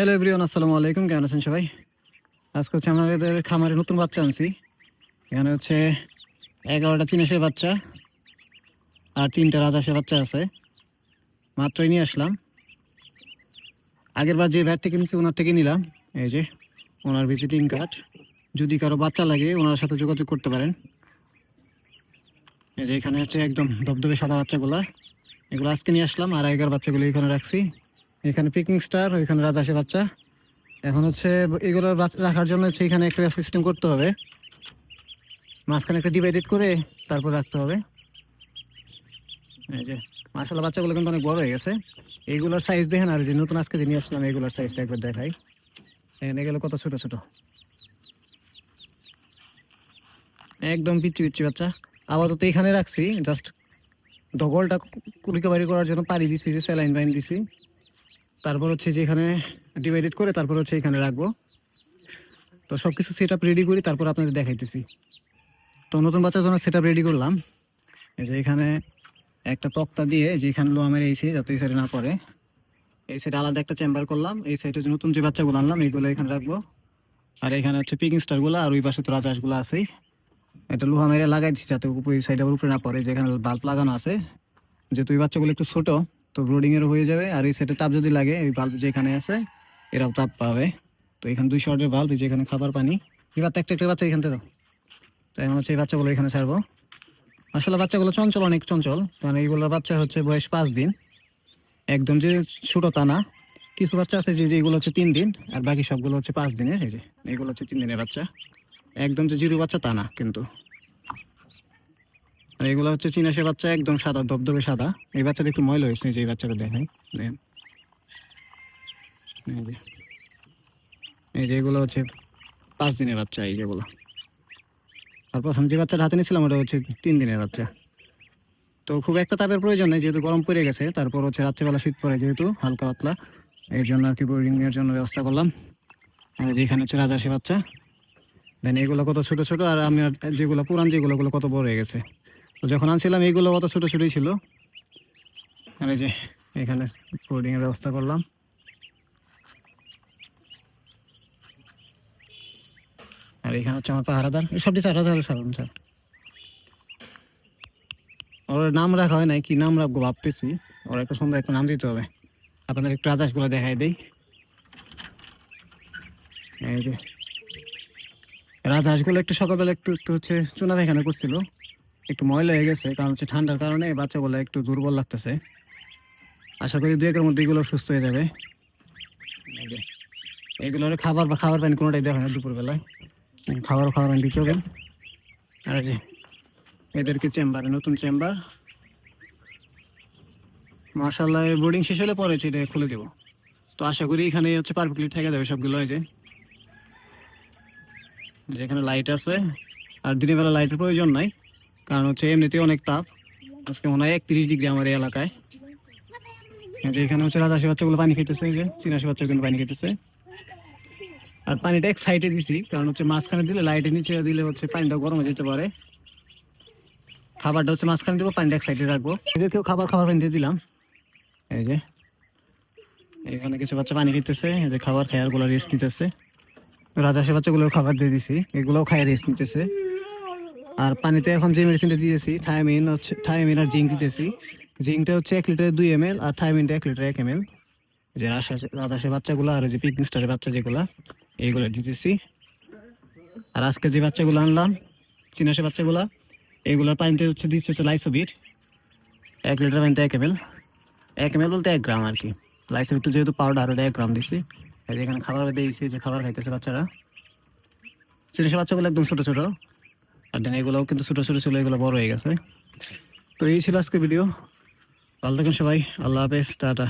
Hello everyone আসসালামু আলাইকুম। কেমন আছেন সবাই? আজকে হচ্ছে আমাদের খামারে নতুন বাচ্চা আনছি। এখানে হচ্ছে এগারোটা চিনেশের বাচ্চা আর তিনটা রাজাসের বাচ্চা আছে। মাত্রই নিয়ে আসলাম। আগের বার যে ভ্যাট থেকে নিচ্ছি ওনার থেকে নিলাম। এই যে, ওনার ভিজিটিং কার্ড যদি কারও বাচ্চা লাগে, ওনার সাথে যোগাযোগ করতে পারেন। এই যে, এখানে হচ্ছে একদম ধবধবে সাদা বাচ্চাগুলা। এগুলো আজকে নিয়ে আসলাম, আর আগের বাচ্চাগুলো এখানে রাখছি। এখানে পিকিং স্টার ওইখানে রাজাসে বাচ্চা। এখন হচ্ছে বাচ্চা রাখার জন্য হচ্ছে এখানে একটা সিস্টেম করতে হবে। মাঝখানে একটা ডিভাইডেড করে তারপর রাখতে হবে। এই যে মাসাল্লাহ বাচ্চাগুলো কিন্তু অনেক বড় হয়ে গেছে। এইগুলোর সাইজ দেখেন আর যে নতুন আজকে যে নিয়ে আসলাম, এগুলোর সাইজটা একবার দেখাই। এখানে এগুলো কত ছোট ছোট। একদম পিচ্ছি পিচ্ছি বাচ্চা। আপাতত এখানে রাখছি জাস্ট ডবলটা রিকভারি করার জন্য পানি দিছি, যে স্যালাইন বাইন দিছি। তারপর হচ্ছে যে এখানে ডিভাইডেড করে তারপর হচ্ছে এখানে রাখব। তো সব কিছু সেট আপ রেডি করি, তারপর আপনাদের দেখাইতেছি। তো নতুন বাচ্চার জন্য সেট আপ রেডি করলাম। এই যে এখানে একটা তক্তা দিয়ে যে এখানে লোহা মেরে এসে যাতে এই সাইডে না পড়ে। এই সাইডে আলাদা একটা চেম্বার করলাম। এই সাইডে নতুন যে বাচ্চাগুলো আনলাম, এইগুলো এখানে রাখব। আর এখানে হচ্ছে পিকিং স্টারগুলো আর ওই পাশে তো রাজাসগুলো আছেই। এটা লোহা মেরে লাগাই দিচ্ছি যাতে উপরে সাইডে উপরে না পড়ে। যেখানে বাল্ব লাগানো আছে। যেহেতু ওই বাচ্চাগুলো একটু ছোট তো ব্রোডিং এর হয়ে যাবে। আর এই সেটে তাপ যদি লাগে ওই বাল্ব যেখানে আছে, এরাও তাপ পাবে। তো এখানে দুই শর্টের বাল্ব যেখানে খাবার পানি। এবার একটা একটা বাচ্চা এখান থেকে দাও। তো এখন হচ্ছে এই বাচ্চাগুলো এখানে ছাড়বো। আসলে বাচ্চাগুলো চঞ্চল, অনেক চঞ্চল। মানে এইগুলোর বাচ্চা হচ্ছে বয়স পাঁচ দিন। একদম যে ছোটো তা না। কিছু বাচ্চা আছে যে যেগুলো হচ্ছে তিন দিন, আর বাকি সবগুলো হচ্ছে পাঁচ দিনের। এই যে, এগুলো হচ্ছে তিন দিনের বাচ্চা। একদম যে জিরো বাচ্চা তা না কিন্তু। আর এগুলো হচ্ছে চিনাসের বাচ্চা একদম সাদা, ধবধবে সাদা। এই বাচ্চাটা একটু ময়লা হয়েছে যে এই বাচ্চাটা দেখেন। এই যে। এই যে এগুলো হচ্ছে পাঁচ দিনের বাচ্চা, এই যেগুলো আর প্রথম যে বাচ্চাটা হাতে নিয়েছিলাম, ওটা হচ্ছে তিন দিনের বাচ্চা। তো খুব একটা তাপের প্রয়োজন নেই, যেহেতু গরম পড়ে গেছে, তারপর হচ্ছে রাত্রেবেলা শীত পড়ে যেহেতু, হালকা পাতলা। এর জন্য আর কি বোর্ডিং এর জন্য ব্যবস্থা করলাম। আর যেখানে হচ্ছে রাজাসি বাচ্চা। দেন এগুলো কত ছোট ছোট, আর আমি যেগুলো পুরান যেগুলোগুলো কত বড় হয়ে গেছে। যখন আনছিলাম, এইগুলো কত ছোট ছোটই ছিল। এই যে, এখানে এর ব্যবস্থা করলাম। আর এখানে হচ্ছে আমার পাহারাদার। সবটি স্যার হাজার স্যার স্যার। ওর নাম রাখা হয় নাই, কি নাম রাখব ভাবতেছি। ওর একটা সুন্দর একটা নাম দিতে হবে। আপনাদের একটু রাজাসগুলো দেখাই দেই। এই যে, রাজহাঁসগুলো একটু সকালবেলা একটু একটু হচ্ছে চুনা পায়খানা করছিল। একটু ময়লা হয়ে গেছে, কারণ হচ্ছে ঠান্ডার কারণে বাচ্চাগুলো একটু দুর্বল লাগতেছে। আশা করি দু একের মধ্যে এগুলো সুস্থ হয়ে যাবে। এগুলোর খাবার বা খাবার পানি কোনোটাই হয় না দুপুরবেলায়। খাবার খাবার পানি দিতে হবে। আর যে, এদেরকে চেম্বারে, নতুন চেম্বার। মার্শাল্লাহ বোর্ডিং শেষ হলে পরে এটা খুলে দেবো। তো আশা করি এখানে হচ্ছে পারফেক্টলি থেকে যাবে সবগুলো, এই যে। যেখানে লাইট আছে, আর দিনের বেলা লাইটের প্রয়োজন নাই। কারণ হচ্ছে এমনিতে অনেক তাপ। আজকে মনে হয় একত্রিশ ডিগ্রি আমার এই এলাকায়। এখানে হচ্ছে রাজাসি বাচ্চাগুলো পানি খেতেছে যে চিনাসি বাচ্চা কিন্তু পানি খেতেছে আর পানিটা এক সাইডে দিছি, কারণ হচ্ছে মাঝখানে দিলে লাইটের নিচে দিলে হচ্ছে পানিটা গরম হয়ে যেতে পারে। খাবারটা হচ্ছে মাঝখানে দেবো, পানিটা এক সাইডে রাখব। এদেরকেও খাবার খাবার পানি দিয়ে দিলাম। এই যে, এখানে কিছু বাচ্চা পানি খেতেছে এই যে খাবার খায় আরগুলো রেস্ট নিতেছে। রাজাসি বাচ্চাগুলোর খাবার দিয়ে দিছি, এগুলোও খায় রেস্ট নিতেছে। আর পানিতে এখন যে মেডিসিনটা দিয়েছি থায়ামিন হচ্ছে থায়ামিন আর জিঙ্ক দিতেছি। জিঙ্কটা হচ্ছে এক লিটারে দুই এম এল আর থায়ামিনটা এক লিটারে এক এম এল যে রাজাসি বাচ্চাগুলো আর যে পিকনিক স্টারের বাচ্চা যেগুলা, এইগুলো দিতেছি। আর আজকে যে বাচ্চাগুলো আনলাম চিনাসি বাচ্চাগুলা, এগুলোর পানিতে হচ্ছে দিচ্ছে হচ্ছে লাইসোবিট এক লিটার পানিতে এক এম এল এক এম এল বলতে এক গ্রাম আর কি। লাইসোবিট তো যেহেতু পাউডার ওটা এক গ্রাম দিছি। এখানে খাবার দিয়েছি, যে খাবার খাইতেছে বাচ্চারা। চিনাসি বাচ্চাগুলো একদম ছোটো ছোট। আর দেন এগুলোও কিন্তু ছোটো ছোটো ছিল, এগুলো বড় হয়ে গেছে। তো এই ছিল আজকে ভিডিও ভালো থাকেন সবাই। আল্লাহ হাফেজ, টাটা।